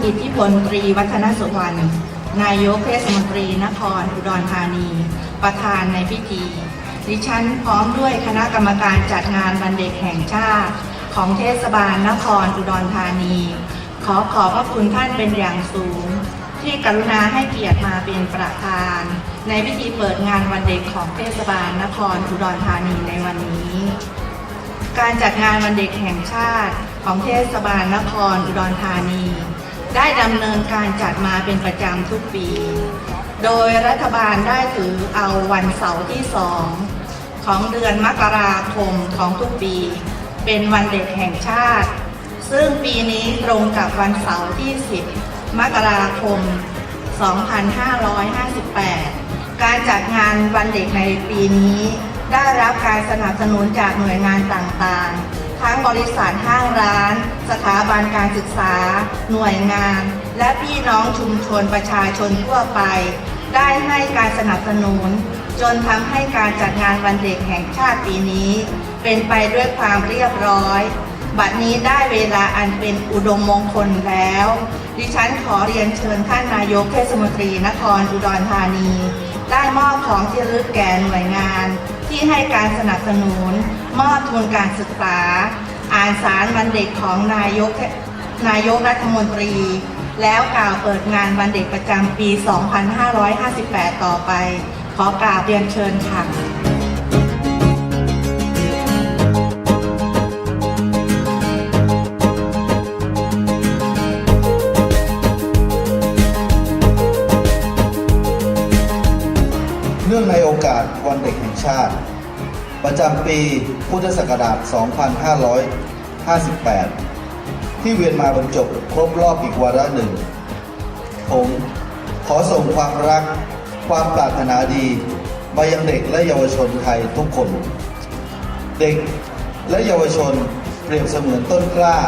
เรียนท่านอิทธิพลตรีวัฒนสุวรรณ นายกเทศมนตรีนครอุดรธานี ประธานในพิธี ดิฉันพร้อมด้วยคณะกรรมการจัดงานวันเด็กแห่งชาติ ของเทศบาลนครอุดรธานี ขอขอบพระคุณท่านเป็นอย่างสูง ที่กรุณาให้เกียรติมาเป็นประธาน ในพิธีเปิดงานวันเด็กของเทศบาลนครอุดรธานีในวันนี้การจัดงานวันเด็กแห่งชาติของเทศบาลนครอุดรธานี ได้ดำเนินการจัดมาเป็นประจำทุกปี โดยรัฐบาลได้ถือเอาวันเสาร์ที่สองของเดือนมกราคมของทุกปี เป็นวันเด็กแห่งชาติ ซึ่งปีนี้ตรงกับวันเสาร์ที่ 10 มกราคม 2558 การจัดงานวันเด็กในปีนี้ได้รับการสนับสนุนจากหน่วยงานต่างๆ ทั้งบริษัทห้างร้าน สถาบันการศึกษา หน่วยงาน และพี่น้องชุมชนประชาชนทั่วไป ได้ให้การสนับสนุน จนทำให้การจัดงานวันเด็กแห่งชาติปีนี้ เป็นไปด้วยความเรียบร้อย บัดนี้ได้เวลาอันเป็นอุดมมงคลแล้ว ดิฉันขอเรียนเชิญท่านนายกเทศมนตรีนครอุดรธานี ได้มอบของที่ระลึกแก่หน่วยงาน ที่ให้การสนับสนุน มอบทุนการศึกษา อ่านสารวันเด็กของนายกนายกรัฐมนตรี แล้วกล่าวเปิดงานวันเด็กประจำปี 2558 ต่อไป ขอกราบเรียนเชิญค่ะ อกาสวันเด็กแห่งชาติ ประจำปีพุทธศักราช 2558 ที่เวียนมาบรรจบครบรอบอีกวาระหนึ่ง ผมขอส่งความรัก ความปรารถนาดีมายังเด็กและเยาวชนไทยทุกคน เด็กและเยาวชนเปรียบเสมือนต้นกล้า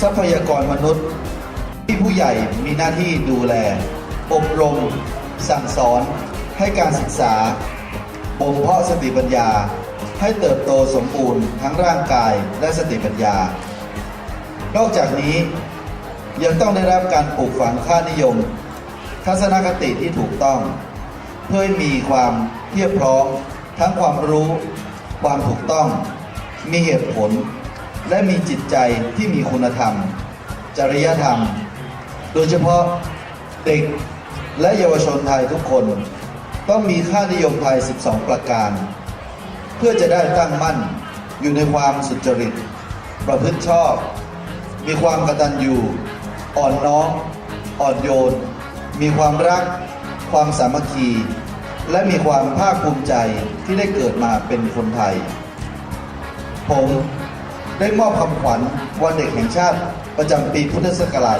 ทรัพยากรมนุษย์ ที่ผู้ใหญ่มีหน้าที่ดูแล อบรม สั่งสอนให้การศึกษา บ่มเพาะสติปัญญา ให้เติบโตสมบูรณ์ทั้งร่างกายและสติปัญญา นอกจากนี้ยังต้องได้รับการปลูกฝังค่านิยม ทัศนคติที่ถูกต้อง เพื่อมีความเพียบพร้อมทั้งความรู้ ความถูกต้อง มีเหตุผล และมีจิตใจที่มีคุณธรรม จริยธรรม โดยเฉพาะเด็กและเยาวชนไทยทุกคน ต้องมีค่านิยมไทย12 ประการ เพื่อจะได้ตั้งมั่นอยู่ในความสุจริต ประพฤติชอบ มีความกตัญญูอ่อนน้อมอ่อนโยน มีความรัก ความสามัคคี และมีความภาคภูมิใจที่ได้เกิดมาเป็นคนไทย ผมได้มอบคำขวัญวันเด็กแห่งชาติประจำปีพุทธศักราช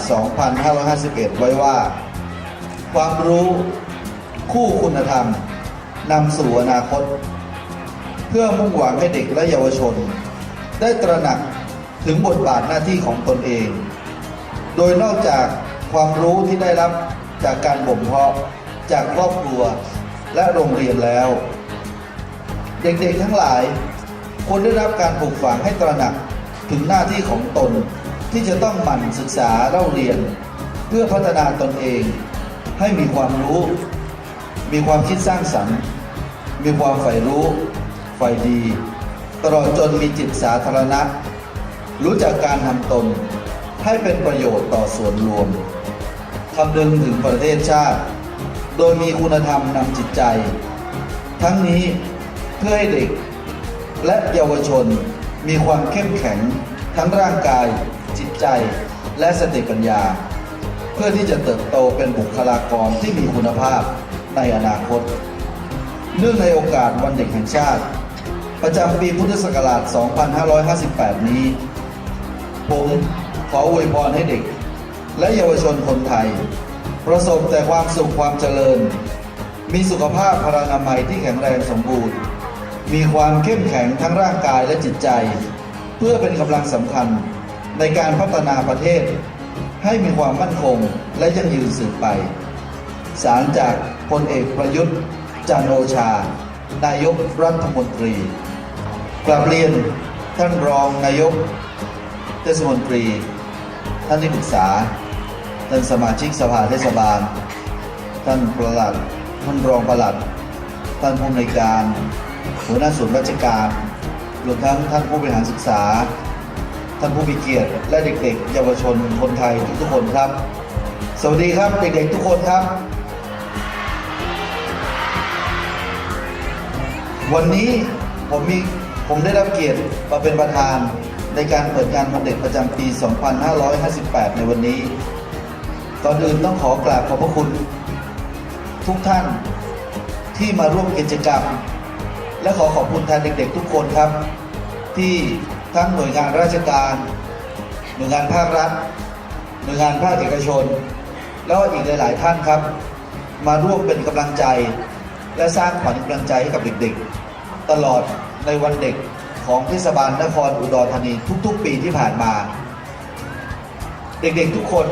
2551 ไว้ว่า ความรู้ คู่คุณธรรมนำสู่อนาคต เพื่อมุ่งหวังให้เด็กและเยาวชน ได้ตระหนักถึงบทบาทหน้าที่ของตนเอง โดยนอกจากความรู้ที่ได้รับจากการบ่มเพาะจากครอบครัวและโรงเรียนแล้ว เด็กๆทั้งหลายควรได้รับการปลูกฝังให้ตระหนักถึงหน้าที่ของตนที่จะต้องหมั่นศึกษาเล่าเรียน เพื่อพัฒนาตนเองให้มีความรู้ มีความคิดสร้างสรรค์ มีความใฝ่รู้ใฝ่ดี ตลอดจนมีจิตสาธารณะ รู้จักการทำตน ให้เป็นประโยชน์ต่อส่วนรวมคำนึงถึงประเทศชาติ โดยมีคุณธรรมนำจิตใจ ทั้งนี้เพื่อให้เด็ก และเยาวชนมีความเข้มแข็งทั้งร่างกาย จิตใจ และสติปัญญา เพื่อที่จะเติบโตเป็นบุคลากรที่มีคุณภาพ ในอนาคต เนื่องในโอกาสวันเด็กแห่งชาติ ประจำปีพุทธศักราช 2558 นี้ ผมขออวยพรให้เด็ก และเยาวชนคนไทย ประสบแต่ความสุขความเจริญ มีสุขภาพพลานามัยที่แข็งแรงสมบูรณ์ มีความเข้มแข็งทั้งร่างกายและจิตใจ เพื่อเป็นกำลังสำคัญในการพัฒนาประเทศให้มีความมั่นคงและยั่งยืนสืบไป สารจาก พลเอกประยุทธ์จันโอชา นายกรัฐมนตรี กลับเรียนท่านรองนายกเทศมนตรี ท่านที่ปรึกษา ท่านสมาชิกสภาเทศบาล ท่านประหลัด ท่านรองประหลัด ท่านผู้อำนวยการ หัวหน้าส่วนราชการ รวมทั้งท่านผู้บริหารศึกษา ท่านผู้มีเกียรติ และเด็กๆ เยาวชนคนไทยทุกๆคนครับ สวัสดีครับเด็กๆทุกคนครับ วันนี้ผมมีผมได้รับเกียรติมาเป็นประธานในการเปิดงานวันเด็กประจำปี 2558 ในวันนี้ ก่อนอื่นต้องขอกราบขอบพระคุณ ทุกท่านที่มาร่วมกิจกรรม และขอขอบคุณแทนเด็กๆ ทุกคนครับ ที่ทั้งหน่วยงานราชการ หน่วยงานภาครัฐ หน่วยงานภาคเอกชน แล้วก็อีกหลาย ๆ ท่านครับ มาร่วมเป็นกำลังใจ และสร้างขวัญกำลังใจให้กับเด็กๆ ตลอดในวันเด็กของเทศบาลนครอุดรธานีทุกๆ ปีที่ผ่านมา เด็กๆทุกคน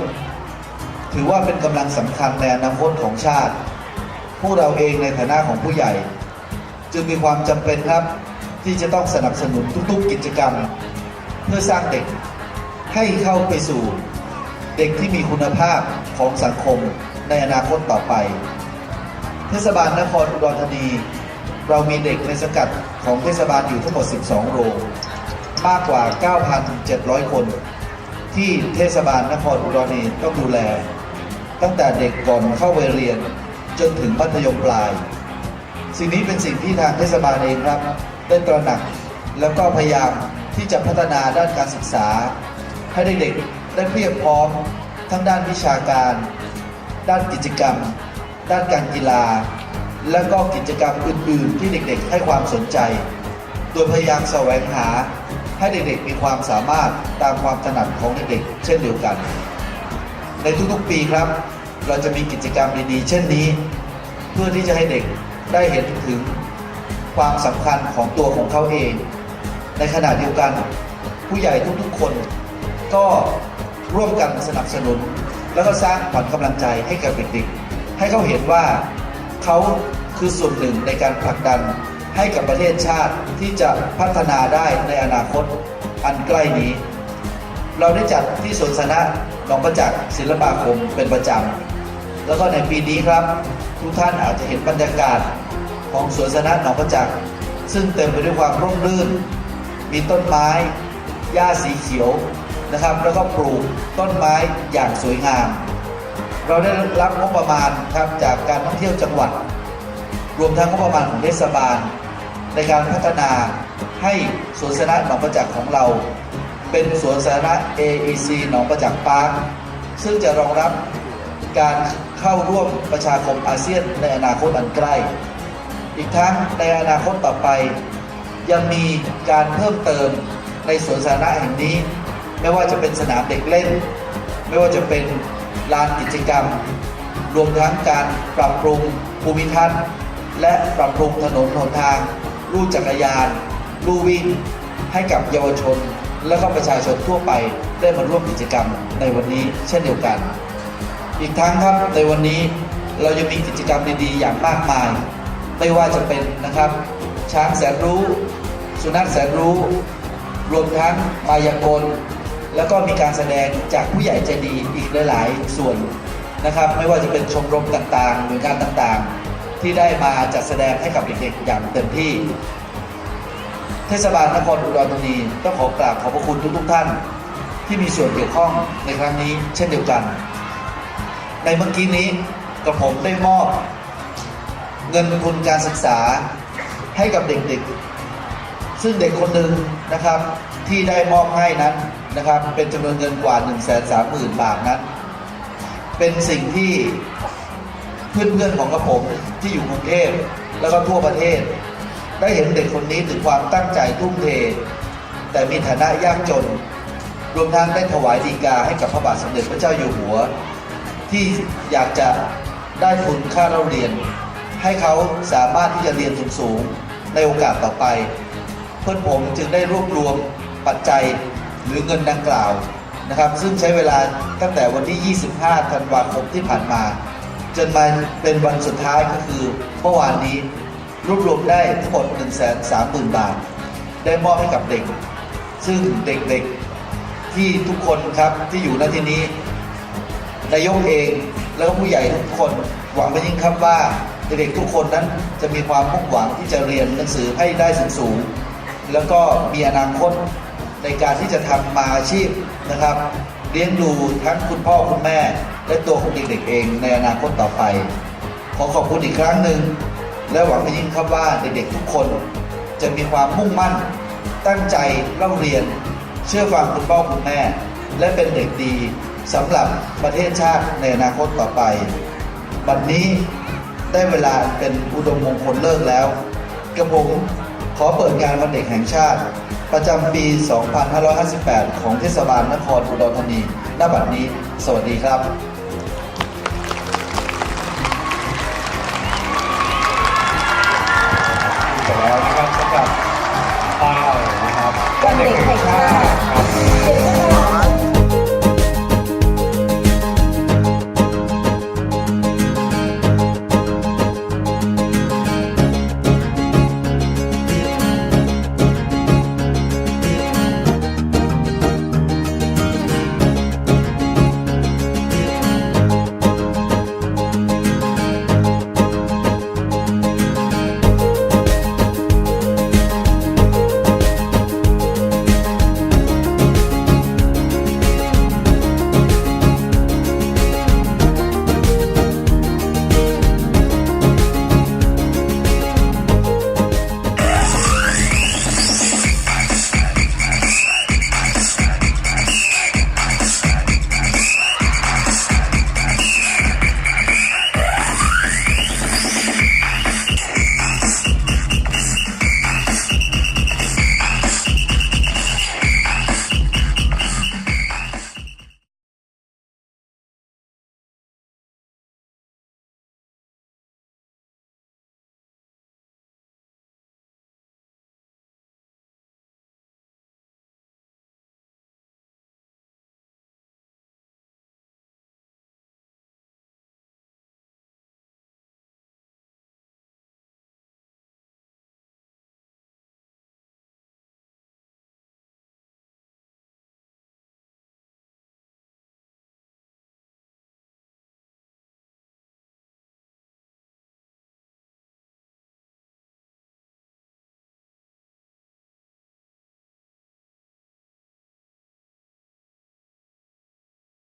ถือว่าเป็นกำลังสำคัญในอนาคตของชาติพวกเราเองในฐานะของผู้ใหญ่ จึงมีความจำเป็นครับที่จะต้องสนับสนุนทุกๆ กิจกรรม เพื่อสร้างเด็กให้เข้าไปสู่เด็กที่มีคุณภาพของสังคมในอนาคตต่อไป เทศบาลนครอุดรธานี เรามีเด็กในสังกัดของเทศบาลอยู่ทั้งหมด 12 โรง มากกว่า 9,700 คน ที่เทศบาลนครอุดรธานีต้องดูแล ตั้งแต่เด็กก่อนเข้าไปเรียนจนถึงมัธยมปลาย สิ่งนี้เป็นสิ่งที่ทางเทศบาลเองครับ ได้ตระหนักแล้วก็พยายามที่จะพัฒนาด้านการศึกษา ให้เด็กๆได้เพียบพร้อม ทั้งด้านวิชาการ ด้านกิจกรรม ด้านการกีฬา และก็กิจกรรมอื่น ๆ ที่เด็กๆ ให้ความสนใจ โดยพยายามแสวงหาให้เด็กๆ มีความสามารถตามความถนัดของเด็กๆ เช่นเดียวกัน ในทุกๆ ปีครับ เราจะมีกิจกรรมดีๆ เช่นนี้ เพื่อที่จะให้เด็กได้เห็นถึงความสำคัญของตัวของเขาเอง ในขณะเดียวกัน ผู้ใหญ่ทุกๆ คน ก็ร่วมกันสนับสนุน แล้วก็สร้างขวัญกำลังใจให้กับเด็กๆ ให้เขาเห็นว่า เขาคือส่วนหนึ่งในการผลักดันให้กับประเทศชาติที่จะพัฒนาได้ในอนาคตอันใกล้นี้ เราได้จัดที่สวนสาธารณะหนองประจักษ์ศิลปาคมเป็นประจำ แล้วก็ในปีนี้ครับ ทุกท่านอาจจะเห็นบรรยากาศของสวนสาธารณะหนองประจักษ์ซึ่งเต็มไปด้วยความร่มรื่น มีต้นไม้หญ้าสีเขียวนะครับ แล้วก็ปลูกต้นไม้อย่างสวยงาม เราได้รับงบประมาณครับจากการท่องเที่ยวจังหวัด รวมทั้งงบประมาณของเทศบาล ในการพัฒนาให้สวนสาธารณะหนองประจักษ์ของเรา เป็นสวนสาธารณะ AEC หนองประจักษ์ปาร์คซึ่งจะรองรับการเข้าร่วมประชาคมอาเซียนในอนาคตอันใกล้ อีกทั้งในอนาคตต่อไป ยังมีการเพิ่มเติมในสวนสาธารณะแห่งนี้ ไม่ว่าจะเป็นสนามเด็กเล่น ไม่ว่าจะเป็น ลานกิจกรรม รวมทั้งการปรับปรุงภูมิทัศน์ และปรับปรุงถนนหนทาง ลู่จักรยาน ลู่วิ่ง ให้กับเยาวชน และก็ประชาชนทั่วไปได้มาร่วมกิจกรรมในวันนี้เช่นเดียวกัน อีกทั้งครับในวันนี้เรายังมีกิจกรรมดีๆอย่างมากมาย ไม่ว่าจะเป็นนะครับ ช้างแสนรู้ สุนัขแสนรู้ รวมทั้งมายากล แล้วก็มีการแสดงจากผู้ใหญ่ใจดีอีกหลาย ๆ ส่วนนะครับ ไม่ว่าจะเป็นชมรมต่างๆหน่วยงานต่างๆ ที่ได้มาจัดแสดงให้กับเด็กๆอย่างเต็มที่ เทศบาลนครอุดรธานีต้องขอกราบขอบพระคุณทุกๆท่าน ที่มีส่วนเกี่ยวข้องในครั้งนี้ เช่นเดียวกัน ในเมื่อกี้นี้กระผมได้มอบ เงินทุนการศึกษาให้กับเด็กๆ ซึ่งเด็กคนหนึ่งนะครับที่ได้มอบให้นั้น นะครับ เป็นจำนวนเงินกว่า 1 3 0 0 0 0 บาทนั้น เป็นสิ่งที่เพื่อนๆของกระผมที่อยู่กรุงเทพแล้วก็ทั่วประเทศ ได้เห็นเด็กคนนี้ถึงความตั้งใจทุ่มเท แต่มีฐานะยากจน รวมทั้งได้ถวายดีกาให้กับพระบาทสมเด็จพระเจ้าอยู่หัว ที่อยากจะได้ทุนค่าเราเรียน ให้เขาสามารถที่จะเรียนสูงๆในโอกาสต่อไป เพื่อนผมจึงได้รวบรวมปัจจัย หรือเงินดังกล่าวนะครับซึ่งใช้เวลาตั้งแต่วันที่ 25 ธันวาคมที่ผ่านมา จนมาเป็นวันสุดท้ายก็คือเมื่อวานนี้รวบรวมได้ทั้งหมด 1 3 0 0 0 0 บาท ได้มอบให้กับเด็ก ซึ่งเด็กๆที่ทุกคนครับที่อยู่ณที่นี้นายกเองแล้วก็ผู้ใหญ่ทุกคนหวังเป็นยิ่งครับว่าเด็กๆทุกคนนั้นจะมีความมุ่งหวังที่จะเรียนหนังสือให้ได้สูงๆแล้วก็มีอนาคต ในการที่จะทำมาอาชีพนะครับ เลี้ยงดูทั้งคุณพ่อคุณแม่ และตัวของเด็กๆเองในอนาคตต่อไป ขอขอบคุณอีกครั้งหนึ่งและหวังเป็นยิ่งครับว่าเด็กๆทุกคนจะมีความมุ่งมั่น ตั้งใจเล่าเรียน เชื่อฟังคุณพ่อคุณแม่ และเป็นเด็กดีสำหรับประเทศชาติในอนาคตต่อไป บัดนนี้ได้เวลาเป็นอุดมมงคลเลิกแล้ว กระผม ขอเปิดงานวันเด็กแห่งชาติ ประจำปี 2558 ของเทศบาลนครอุดรธานีณบัดนี้ สวัสดีครับ